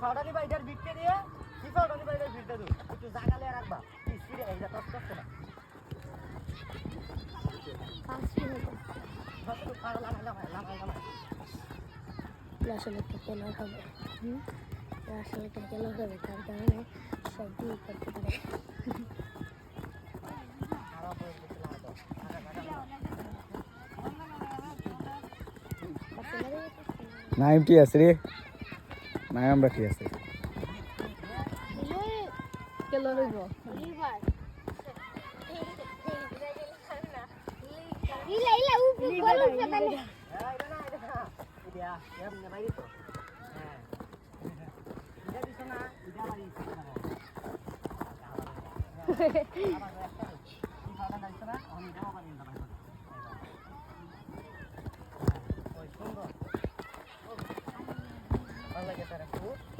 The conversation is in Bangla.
ফিফাটা নিবা এটার বিটকে দিয়ে ফিফাটা নিবা এটার বিটটা দিও একটু জাগালে রাখবা। স্পিডে এইটা টস টস না আসলে একটা কেনা হবে আসলে একটা কেনা হবে তার কারণে সব ঠিক আছে রে? não é um Ila ila upu kolu fatani. Ya, ya, ya, ya, ya, ya, ya, ya, para favor.